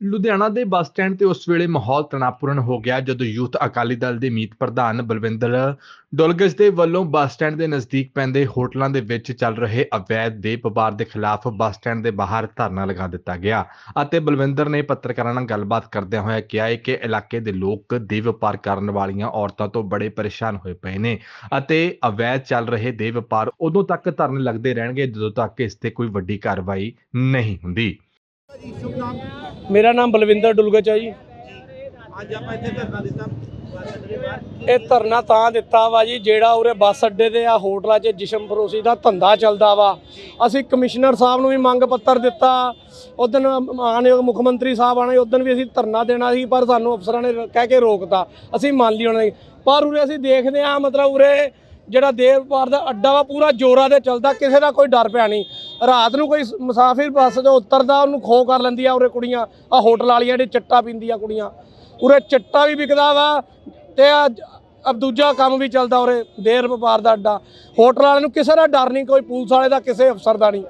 ਲੁਧਿਆਣਾ ਦੇ bus stand ਤੇ ਉਸ ਵੇਲੇ ਮਾਹੌਲ ਤਣਾਅਪੂਰਨ ਹੋ ਗਿਆ ਜਦੋਂ ਯੂਥ ਅਕਾਲੀ ਦਲ ਦੇ ਮੀਤ ਪ੍ਰਧਾਨ ਬਲਵਿੰਦਰ ਡੋਲਗਸ ਦੇ ਵੱਲੋਂ ਬੱਸ ਸਟੈਂਡ ਦੇ ਨਜ਼ਦੀਕ ਪੈਂਦੇ ਹੋਟਲਾਂ ਦੇ ਵਿੱਚ ਚੱਲ ਰਹੇ ਅਵੈਧ ਦੇ ਵਪਾਰ ਦੇ ਖਿਲਾਫ ਬੱਸ ਸਟੈਂਡ ਦੇ ਬਾਹਰ ਧਰਨਾ ਲਗਾ ਦਿੱਤਾ ਗਿਆ ਅਤੇ ਬਲਵਿੰਦਰ ਨੇ ਪੱਤਰਕਾਰਾਂ ਨਾਲ ਗੱਲਬਾਤ ਕਰਦਿਆਂ ਹੋਇਆ ਕਿਹਾ ਹੈ ਕਿ ਇਲਾਕੇ ਦੇ ਲੋਕ ਦੇ ਵਪਾਰ ਕਰਨ ਵਾਲੀਆਂ ਔਰਤਾਂ ਤੋਂ ਬੜੇ ਪਰੇਸ਼ਾਨ ਹੋਏ ਪਏ ਨੇ ਅਤੇ ਅਵੈਧ ਚੱਲ ਰਹੇ ਦੇ ਵਪਾਰ ਉਦੋਂ ਤੱਕ ਧਰਨੇ ਲੱਗਦੇ ਰਹਿਣਗੇ ਜਦੋਂ ਤੱਕ ਇਸ ਤੇ ਕੋਈ ਵੱਡੀ ਕਾਰਵਾਈ ਨਹੀਂ ਹੁੰਦੀ। ਮੇਰਾ ਨਾਮ ਬਲਵਿੰਦਰ ਡੁਲਗਚ ਹੈ ਜੀ। ਅੱਜ ਆਪਾਂ ਇੱਥੇ ਧਰਨਾ ਦਿੱਤਾ। ਦੇ ਇਹ ਧਰਨਾ ਤਾਂ ਦਿੱਤਾ ਵਾ ਜੀ ਜਿਹੜਾ ਉਰੇ ਬੱਸ ਅੱਡੇ ਤੇ ਆ ਹੋਟਲਾਂ 'ਚ ਜਿਸ਼ਮ ਫਰੋਸ਼ੀ ਦਾ ਧੰਦਾ ਚੱਲਦਾ ਵਾ। ਅਸੀਂ ਕਮਿਸ਼ਨਰ ਸਾਹਿਬ ਨੂੰ ਵੀ ਮੰਗ ਪੱਤਰ ਦਿੱਤਾ। ਉਦੋਂ ਮਾਨਯੋਗ ਮੁੱਖ ਮੰਤਰੀ ਸਾਹਿਬ ਆਣੇ ਉਦੋਂ ਵੀ ਅਸੀਂ ਧਰਨਾ ਦੇਣਾ ਸੀ ਪਰ ਸਾਨੂੰ ਅਫਸਰਾਂ ਨੇ ਕਹਿ ਕੇ ਰੋਕਤਾ। ਅਸੀਂ ਮੰਨ ਲਈ ਉਹਨਾਂ ਦੀ ਪਰ ਉਰੇ ਅਸੀਂ ਦੇਖਦੇ ਆ ਮਤਲਬ ਉਰੇ ਜਿਹੜਾ ਦੇਵ ਵਪਾਰ ਦਾ ਅੱਡਾ ਵਾ ਪੂਰਾ ਜੋਰਾਂ ਤੇ ਚੱਲਦਾ ਕਿਸੇ ਦਾ ਕੋਈ ਡਰ ਪਿਆ ਨਹੀਂ। ਰਾਤ ਨੂੰ ਕੋਈ ਮੁਸਾਫਿਰ ਬੱਸ ਤੋਂ ਉਤਰਦਾ, ਉਹਨੂੰ ਖੋ ਕਰ ਲੈਂਦੀ ਆ ਉਰੇ ਕੁੜੀਆਂ। ਆ ਹੋਟਲ ਵਾਲੀਆਂ ਜਿਹੜੇ ਚੱਟਾ ਪੀਂਦੀਆਂ ਕੁੜੀਆਂ। ਉਰੇ ਚਿੱਟਾ ਵੀ ਵਿਕਦਾ ਵਾ ਤੇ ਆ ਅਬ ਦੂਜਾ ਕੰਮ ਵੀ ਚੱਲਦਾ ਉਰੇ, ਦੇਰ ਵਪਾਰ ਦਾ ਅੱਡਾ। ਹੋਟਲ ਵਾਲਿਆਂ ਨੂੰ ਕਿਸੇ ਦਾ ਡਰ ਨਹੀਂ, ਕੋਈ ਪੁਲਿਸ ਵਾਲੇ ਦਾ, ਕਿਸੇ ਅਫਸਰ ਦਾ ਨਹੀਂ।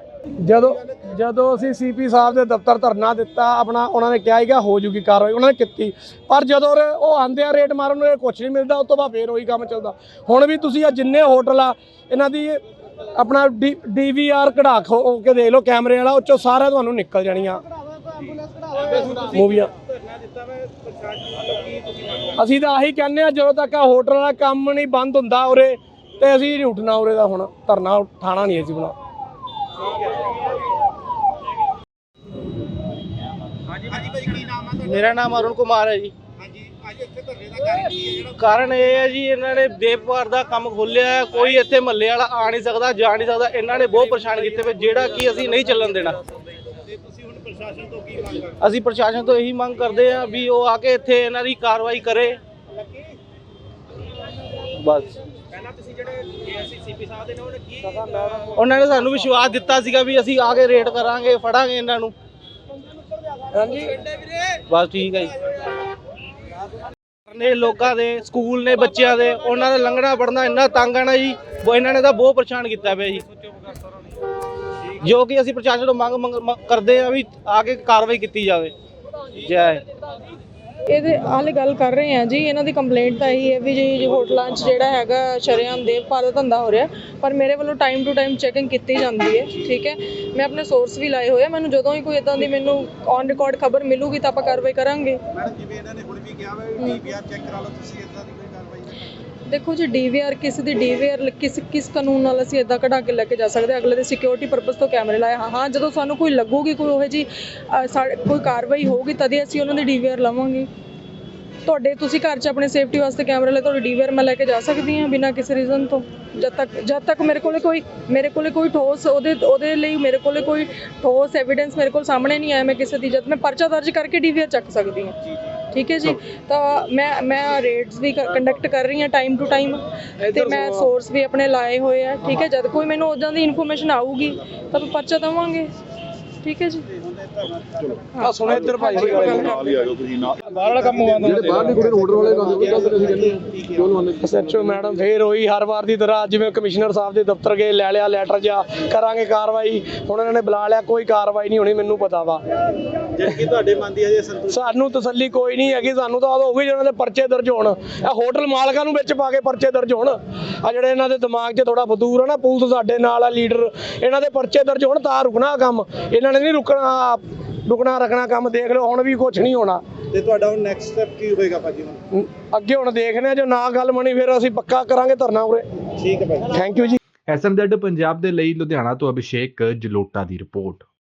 ਜਦੋਂ ਜਦੋਂ ਅਸੀਂ ਸੀਪੀ ਸਾਹਿਬ ਦੇ ਦਫ਼ਤਰ ਧਰਨਾ ਦਿੱਤਾ, ਆਪਣਾ, ਉਹਨਾਂ ਨੇ ਕਿਹਾ ਸੀਗਾ, ਹੋ ਜੂਗੀ ਕਾਰਵਾਈ, ਉਹਨਾਂ ਨੇ ਕੀਤੀ। ਪਰ ਜਦੋਂ ਉਰੇ ਉਹ ਆਂਦੇ ਆ ਰੇਟ ਮਾਰਨ ਨੂੰ, ਇਹ ਕੁਝ ਨਹੀਂ ਮਿਲਦਾ, ਉਸ ਤੋਂ ਬਾਅਦ ਫੇਰ ਉਹੀ ਕੰਮ ਚੱਲਦਾ। ਹੁਣ ਵੀ ਤੁਸੀਂ ਆ ਜਿੰਨੇ ਹੋਟਲ ਆ, ਇਹਨਾਂ ਦੀ ਆਪਣਾ ਡੀਵੀਆਰ ਕਢਾ ਖੋ ਕੇ ਦੇਖ ਲਓ ਕੈਮਰੇ ਵਾਲਾ, ਉਹ ਸਾਰਾ ਤੁਹਾਨੂੰ ਨਿਕਲ ਜਾਣੀਆਂ। ਮੂਵੀਆਂ। ਅਸੀਂ ਤਾਂ ਆਹੀ ਕਹਿੰਦੇ ਆ, ਜਦੋਂ ਤੱਕ ਆ ਹੋਟਲ ਵਾਲਾ ਕੰਮ ਨਹੀਂ ਬੰਦ ਹੁੰਦਾ ਉਰੇ, ਤੇ ਅਸੀਂ ਨਹੀਂ ਉੱਠਣਾ ਉਰੇ ਦਾ ਹੁਣ, ਧਰਨਾ ਠਾਣਾ ਨਹੀਂ ਅਸੀਂ ਬਣਾ ਮੇਰਾ ਨਾਮ ਅਰੁਣ ਕੁਮਾਰ ਹੈ ਜੀ। ਅੱਜ ਇੱਥੇ ਧਰਨੇ ਦਾ ਕਾਰਨ ਕੀ ਹੈ ਜਿਹੜਾ ਕਾਰਨ ਇਹ ਹੈ ਜੀ ਇਹਨਾਂ ਨੇ ਦੇਵਪਾਰ ਦਾ ਕੰਮ ਖੋਲਿਆ ਹੈ ਕੋਈ ਇੱਥੇ ਮਹੱਲੇ ਵਾਲਾ ਆ ਨਹੀਂ ਸਕਦਾ ਜਾ ਨਹੀਂ ਸਕਦਾ ਇਹਨਾਂ ਨੇ ਬਹੁਤ ਪਰੇਸ਼ਾਨ ਕੀਤੇ ਵੇ ਜਿਹੜਾ ਕਿ ਅਸੀਂ ਨਹੀਂ ਚੱਲਣ ਦੇਣਾ। ਤੇ ਤੁਸੀਂ ਹੁਣ ਪ੍ਰਸ਼ਾਸਨ ਤੋਂ ਕੀ ਮੰਗ ਕਰਦੇ? ਅਸੀਂ ਪ੍ਰਸ਼ਾਸਨ ਤੋਂ ਇਹੀ ਮੰਗ ਕਰਦੇ ਹਾਂ ਵੀ ਉਹ ਆ ਕੇ ਇੱਥੇ ਇਹਨਾਂ ਦੀ ਕਾਰਵਾਈ ਕਰੇ। ਬਸ। ਪਹਿਲਾਂ ਤੁਸੀਂ ਜਿਹੜੇ ਏਐਸਸੀ ਸੀਪੀ ਸਾਹਿਬ ਦੇ ਨੇ ਉਹਨੇ ਕੀ ਉਹਨਾਂ ਨੇ ਸਾਨੂੰ ਵਿਸ਼ਵਾਸ ਦਿੱਤਾ ਸੀਗਾ ਵੀ ਅਸੀਂ ਆ ਕੇ ਰੇਡ ਕਰਾਂਗੇ ਫੜਾਂਗੇ ਇਹਨਾਂ ਨੂੰ। ਹਾਂਜੀ। ਬਸ ਠੀਕ ਹੈ ਜੀ। ਨੇ ਲੋਕਾਂ ਦੇ, ਸਕੂਲ ਨੇ ਬੱਚਿਆਂ ਦੇ, ਉਹਨਾਂ ਦਾ ਲੰਘਣਾ ਪੜਨਾ ਇੰਨਾ ਤੰਗ ਹੈ ਨਾ ਜੀ ਇਹਨਾਂ ਨੇ ਤਾਂ ਬਹੁਤ ਪਰੇਸ਼ਾਨ ਕੀਤਾ ਪਿਆ ਜੀ। ਜੋ ਕਿ ਅਸੀਂ ਪ੍ਰਸ਼ਾਸਨ ਤੋਂ ਮੰਗ ਮੰਗ- ਕਰਦੇ ਆ ਵੀ ਆ ਕੇ ਕਾਰਵਾਈ ਕੀਤੀ ਜਾਵੇ। ਜੈ ਇਹਦੇ ਹਾਲੇ ਗੱਲ ਕਰ ਰਹੇ ਆ ਜੀ ਇਹਨਾਂ ਦੀ ਕੰਪਲੇਂਟ ਤਾਂ ਇਹੀ ਹੈ ਵੀ ਜੀ ਹੋਟਲਾਂ 'ਚ ਜਿਹੜਾ ਹੈਗਾ ਸ਼ਰੇਆਮ ਦਾ ਧੰਦਾ ਹੋ ਰਿਹਾ ਪਰ ਮੇਰੇ ਵੱਲੋਂ ਟਾਈਮ ਟੂ ਟਾਈਮ ਚੈਕਿੰਗ ਕੀਤੀ ਜਾਂਦੀ ਹੈ ਠੀਕ ਹੈ। ਮੈਂ ਆਪਣੇ ਸੋਰਸ ਵੀ ਲਾਏ ਹੋਏ ਆ ਮੈਨੂੰ ਜਦੋਂ ਹੀ ਕੋਈ ਇਦਾਂ ਦੀ ਮੈਨੂੰ ਔਨ ਰਿਕਾਰਡ ਖਬਰ ਮਿਲੂਗੀ ਤਾਂ ਆਪਾਂ ਕਾਰਵਾਈ ਕਰਾਂਗੇ। ਮੈਡਮ ਜਿਵੇਂ ਇਹਨਾਂ ਨੇ ਹੁਣ ਵੀ ਕਿਹਾ ਵਾ ਡੀਪੀਆਰ ਚੈੱਕ ਕਰਾ ਲਓ ਤੁਸੀਂ ਇਦਾਂ ਦੀ ਦੇਖੋ ਜੀ ਡੀਵੀਆਰ ਕਿਸੇ ਦੀ ਡੀਵੀਆਰ ਕਿਸ ਕਿਸ ਕਾਨੂੰਨ ਨਾਲ ਅਸੀਂ ਇਦਾਂ ਕਢਾ ਕੇ ਲੈ ਕੇ ਜਾ ਸਕਦੇ ਹਾਂ। ਅਗਲੇ ਦੇ ਸਿਕਿਉਰਿਟੀ ਪਰਪਸ ਤੋਂ ਕੈਮਰੇ ਲਾਏ ਹਾਂ। ਹਾਂ ਜਦੋਂ ਸਾਨੂੰ ਕੋਈ ਲੱਗੂਗੀ ਕੋਈ ਉਹ ਜੀ ਅ, ਕੋਈ ਕਾਰਵਾਈ ਹੋਊਗੀ ਤਦੇ ਅਸੀਂ ਉਹਨਾਂ ਦੀ ਡੀਵੀਆਰ ਲਵਾਂਗੇ। ਤੁਹਾਡੇ ਤੁਸੀਂ ਘਰ 'ਚ ਆਪਣੇ ਸੇਫਟੀ ਵਾਸਤੇ ਕੈਮਰੇ ਲੈ ਤੁਹਾਡੀ ਡੀਵੀਆਰ ਮੈਂ ਲੈ ਕੇ ਜਾ ਸਕਦੀ ਹਾਂ ਬਿਨਾਂ ਕਿਸੇ ਰੀਜ਼ਨ ਤੋਂ? ਜਦ ਤੱਕ ਜਦ ਤੱਕ ਮੇਰੇ ਕੋਲੇ ਕੋਈ ਮੇਰੇ ਕੋਲੇ ਕੋਈ ਠੋਸ ਉਹਦੇ ਉਹਦੇ ਲਈ ਮੇਰੇ ਕੋਲੇ ਕੋਈ ਠੋਸ ਐਵੀਡੈਂਸ ਮੇਰੇ ਕੋਲ ਸਾਹਮਣੇ ਨਹੀਂ ਆਇਆ ਮੈਂ ਕਿਸੇ ਦੀ ਜਦ ਮੈਂ ਪਰਚਾ ਦਰਜ ਕਰਕੇ ਡੀਵੀਆਰ ਚੱਕ ਸਕਦੀ ਹਾਂ। ਠੀਕ ਹੈ ਜੀ? ਤਾਂ ਮੈਂ ਮੈਂ ਰੇਡਸ ਵੀ ਕੰਡਕਟ ਕਰ ਰਹੀ ਹਾਂ ਟਾਈਮ ਟੂ ਟਾਈਮ ਤੇ ਮੈਂ ਸੋਰਸ ਵੀ ਆਪਣੇ ਲਾਏ ਹੋਏ ਆ ਠੀਕ ਹੈ? ਜਦ ਕੋਈ ਮੈਨੂੰ ਉਦਾਂ ਦੀ ਇਨਫੋਰਮੇਸ਼ਨ ਆਊਗੀ ਤਾਂ ਆਪਾਂ ਪਰਚਾ ਦੇਵਾਂਗੇ। ਠੀਕ ਹੈ ਜੀ? ਆ ਸੁਣੋ ਇੱਧਰ ਭਾਈ। ਦੀ ਗੱਲ ਐਸਐਚਓ ਮੈਡਮ ਫੇਰ ਹੋਈ ਹਰ ਵਾਰ ਦੀ ਤਰ੍ਹਾਂ ਜਿਵੇਂ ਕਮਿਸ਼ਨਰ ਸਾਹਿਬ ਦੇ ਦਫ਼ਤਰ ਗਏ ਲੈ ਲਿਆ ਲੈਟਰ ਜਾ ਕਰਾਂਗੇ ਕਾਰਵਾਈ। ਹੁਣ ਇਹਨਾਂ ਨੇ ਬੁਲਾ ਲਿਆ ਕੋਈ ਕਾਰਵਾਈ ਨਹੀਂ ਹੋਣੀ ਮੈਨੂੰ ਪਤਾ ਵਾ। ਜਿਹੜੀ ਕਿ ਤੁਹਾਡੇ ਮਨ ਦੀ ਅਜੇ ਸੰਤੁਸ਼ਟ ਸਾਨੂੰ ਤਸੱਲੀ ਕੋਈ ਨਹੀਂ ਹੈਗੀ ਸਾਨੂੰ ਤਾਂ ਹੋ ਗਈ ਜਿਹਨਾਂ ਦੇ ਪਰਚੇ ਦਰਜ ਹੋਣ। ਇਹ ਹੋਟਲ ਮਾਲਕਾਂ ਨੂੰ ਵਿੱਚ ਪਾ ਕੇ ਪਰਚੇ ਦਰਜ ਹੋਣ। ਆ ਜਿਹੜੇ ਇਹਨਾਂ ਦੇ ਦਿਮਾਗ 'ਚ ਥੋੜਾ ਫਤੂਰ ਆ ਨਾ ਪੁਲਿਸ ਸਾਡੇ ਨਾਲ ਆ ਲੀਡਰ। ਇਹਨਾਂ ਦੇ ਪਰਚੇ ਦਰਜ ਹੋਣ ਤਾਂ ਰੁਕਣਾ ਕੰਮ। ਇਹਨਾਂ ਨੇ ਨਹੀਂ ਰੁਕਣਾ ਰੁਕਣਾ ਰੱਖਣਾ ਕੰਮ ਦੇਖ ਲਓ ਹੁਣ ਵੀ ਕੁਝ ਨਹੀਂ ਹੋਣਾ। ਤੇ ਤੁਹਾਡਾ ਹੁਣ ਨੈਕਸਟ ਸਟੈਪ ਕੀ ਹੋਏਗਾ ਭਾਜੀ ਹੁਣ? ਅੱਗੇ ਹੁਣ ਦੇਖਦੇ ਆ ਜੇ ਨਾ ਗੱਲ ਬਣੀ ਫਿਰ ਅਸੀਂ ਪੱਕਾ ਕਰਾਂਗੇ ਧਰਨਾ ਉਰੇ। ਠੀਕ ਹੈ ਭਾਜੀ ਥੈਂਕ ਯੂ ਜੀ। ਐਸਐਮਜ਼ੈਡ ਪੰਜਾਬ ਦੇ ਲਈ ਲੁਧਿਆਣਾ ਤੋਂ ਅਭਿਸ਼ੇਕ ਜਲੋਟਾ ਦੀ ਰਿਪੋਰਟ।